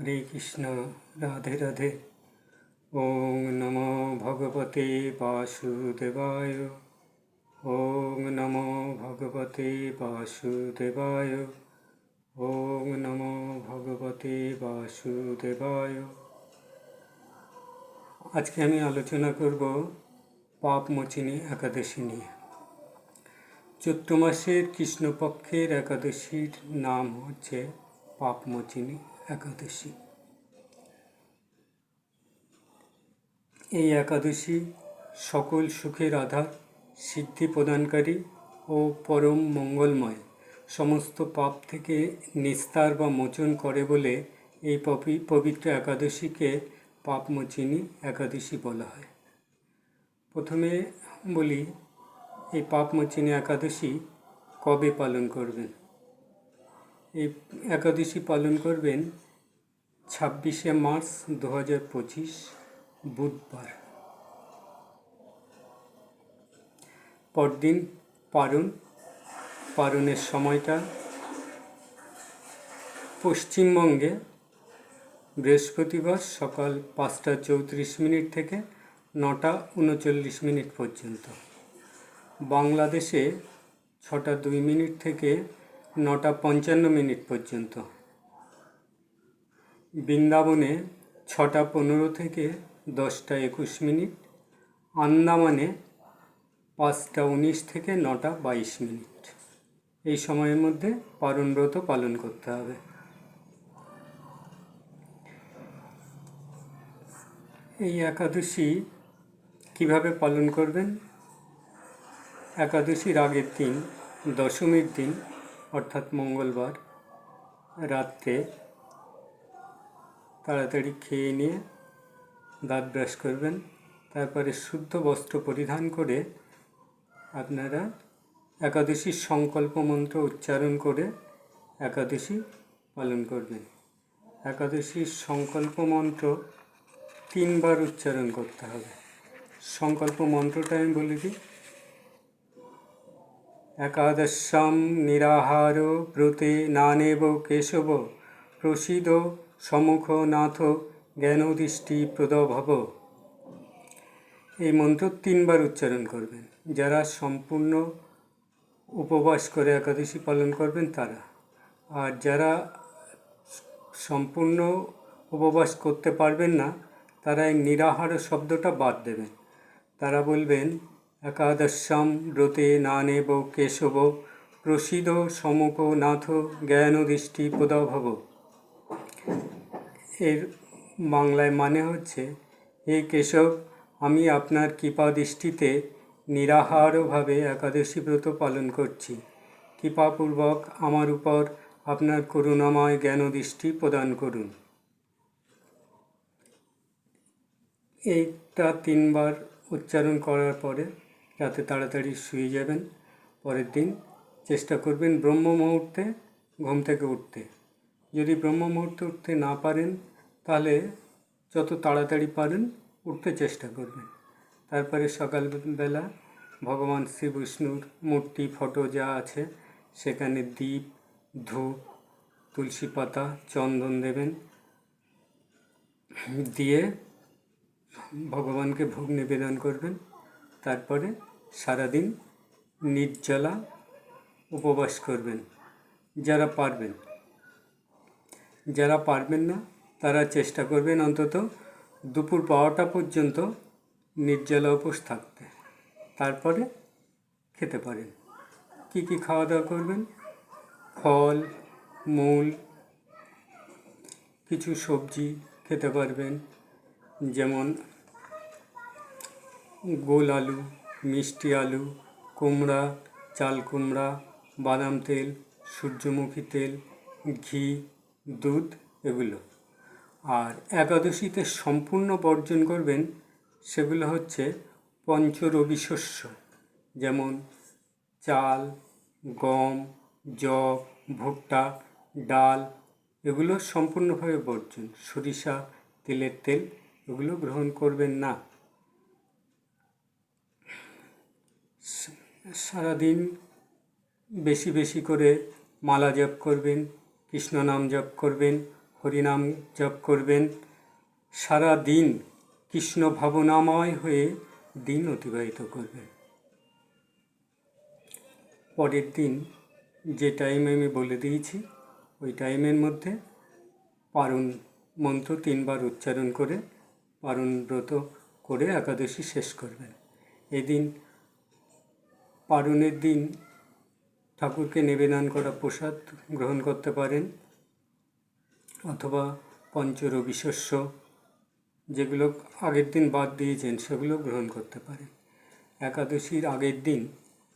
হরে কৃষ্ণ, রাধে রাধে। ওং নমো ভগবতে বাসুদেবায়। ওং নমো ভগবতে বাসুদেবায়। ওং নমো ভগবতে বাসুদেবায়। আজকে আমি আলোচনা করব পাপ মোচিনী একাদশী নিয়ে। চৈত্র মাসের কৃষ্ণপক্ষের একাদশীর নাম হচ্ছে পাপমোচিনী একাদশী। এই একাদশী সকল সুখের আধার সিদ্ধি প্রদানকারী ও পরম মঙ্গলময়। সমস্ত পাপ থেকে নিস্তার বা মোচন করে বলে এই পবিত্র একাদশীকে পাপমোচিনী একাদশী বলা হয়। প্রথমে বলি, এই পাপমোচিনী একাদশী কবে পালন করবেন? এই একাদশী পালন করবেন ছাব্বিশে মার্চ দু হাজার পঁচিশ, বুধবার। পরদিন পারণ পারণের সময়টা পশ্চিমবঙ্গে বৃহস্পতিবার সকাল পাঁচটা চৌত্রিশ মিনিট থেকে নটা উনচল্লিশ মিনিট পর্যন্ত। বাংলাদেশে ছটা দুই মিনিট থেকে নটা পঞ্চান্ন মিনিট পর্যন্ত। বৃন্দাবনে ছটা পনেরো থেকে দশটা একুশ মিনিট, আন্দামানে পাঁচটা উনিশ থেকে নটা বাইশ মিনিট। এই সময়ের মধ্যে পারণব্রত পালন করতে হবে। এই একাদশী কীভাবে পালন করবেন? একাদশীর আগের দিন, দশমীর দিন, অর্থাৎ মঙ্গলবার রাত্রে তাড়াতাড়ি খেয়ে নিয়ে দাঁত ব্রাশ করবেন। তারপরে শুদ্ধ বস্ত্র পরিধান করে আপনারা একাদশীর সংকল্প মন্ত্র উচ্চারণ করে একাদশী পালন করবেন। একাদশীর সংকল্প মন্ত্র তিনবার উচ্চারণ করতে হবে। সংকল্প মন্ত্রটা আমি বলে দিই। একাদশাম নিরাহার ব্রতে নানেব কেশব প্রসিদ সমুখ নাথ জ্ঞানদৃষ্টি প্রদভব এই মন্ত্র তিনবার উচ্চারণ করবেন। যারা সম্পূর্ণ উপবাস করে একাদশী পালন করবেন তারা। আর যারা সম্পূর্ণ উপবাস করতে পারবেন না, তারা এই নিরাহার শব্দটা বাদ দেবেন। তারা বলবেন, একাদশাম ব্রতে নানেব কেশব প্রসিদ সমুখ নাথ জ্ঞানদৃষ্টি প্রদভব এর বাংলায় মানে হচ্ছে, হে কেশব, আমি আপনার কৃপা দৃষ্টিতে নিরাহারভাবে একাদশী ব্রত পালন করছি। কৃপাপূর্বক আমার উপর আপনার করুণাময় জ্ঞানদৃষ্টি প্রদান করুন। এইটা তিনবার উচ্চারণ করার পরে রাতে তাড়াতাড়ি শুয়ে যাবেন। পরের দিন চেষ্টা করবেন ব্রহ্ম মুহূর্তে ঘুম থেকে উঠতে। যদি ব্রহ্ম মুহূর্তে উঠতে না পারেন, তাহলে যত তাড়াতাড়ি পারেন, উঠতে চেষ্টা করবেন। তারপরে সকালবেলা ভগবান শ্রী বিষ্ণুর মূর্তি, ফটো যা আছে, সেখানে দীপ, ধূপ, তুলসী পাতা, চন্দন দেবেন। দিয়ে ভগবানকে ভোগ নিবেদন করবেন। তারপরে সারাদিন নির্জলা উপবাস করবেন, যারা পারবেন। যারা পারবেন না, তারা চেষ্টা করবেন অন্তত দুপুর বারোটা পর্যন্ত নির্জলা উপোস থাকতে। তারপরে খেতে পারেন। কি কি খাওয়া দাওয়া করবেন? ফল, মূল, কিছু সবজি খেতে পারবেন, যেমন গোল আলু, মিষ্টি আলু, কুমড়া, চাল কুমড়া, বাদাম তেল, সূর্যমুখী তেল, ঘি দুধ এগুলো। আর একাদশীতে সম্পূর্ণ বর্জন করবেন সেগুলো হচ্ছে পঞ্চরবি শস্য, যেমন চাল, গম জব ভুট্টা, ডাল, এগুলো সম্পূর্ণভাবে বর্জন। সরিষা, তেলের তেল, এগুলো গ্রহণ করবেন না। সারাদিন বেশি বেশি করে মালা জপ করবেন কৃষ্ণ নাম জপ করবেন হরিনাম জপ করবেন। সারা দিন কৃষ্ণ ভাবনাময় হয়ে দিন অতিবাহিত করবেন। পরের দিন যে টাইম আমি বলে দিয়েছি, ওই টাইমের মধ্যে পারণ মন্ত্র তিনবার উচ্চারণ করে পারণ ব্রত করে একাদশী শেষ করবেন। এদিন পারণের দিন ঠাকুরকে নিবেদন করা প্রসাদ গ্রহণ করতে পারেন, অথবা পঞ্চরবি শস্য যেগুলো আগের দিন বাদ দিয়েছেন, সেগুলো গ্রহণ করতে পারেন। একাদশীর আগের দিন,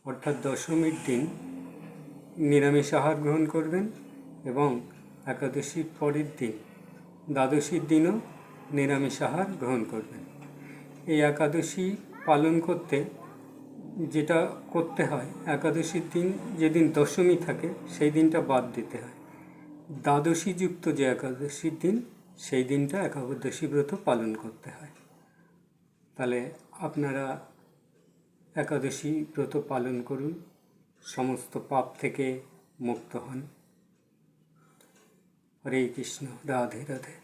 অর্থাৎ দশমীর দিন, নিরামিষ আহার গ্রহণ করবেন এবং একাদশীর পরের দিন, দ্বাদশীর দিনও নিরামিষ আহার গ্রহণ করবেন। এই একাদশী পালন করতে যেটা করতে হয়, একাদশীর দিন যেদিন দশমী থাকে, সেই দিনটা বাদ দিতে হয়। দ্বাদশী যুক্ত যে একাদশীর দিন, সেই দিনটা একাদশী ব্রত পালন করতে হয়। তাহলে আপনারা একাদশী ব্রত পালন করুন, সমস্ত পাপ থেকে মুক্ত হন। হরে কৃষ্ণ, রাধে রাধে।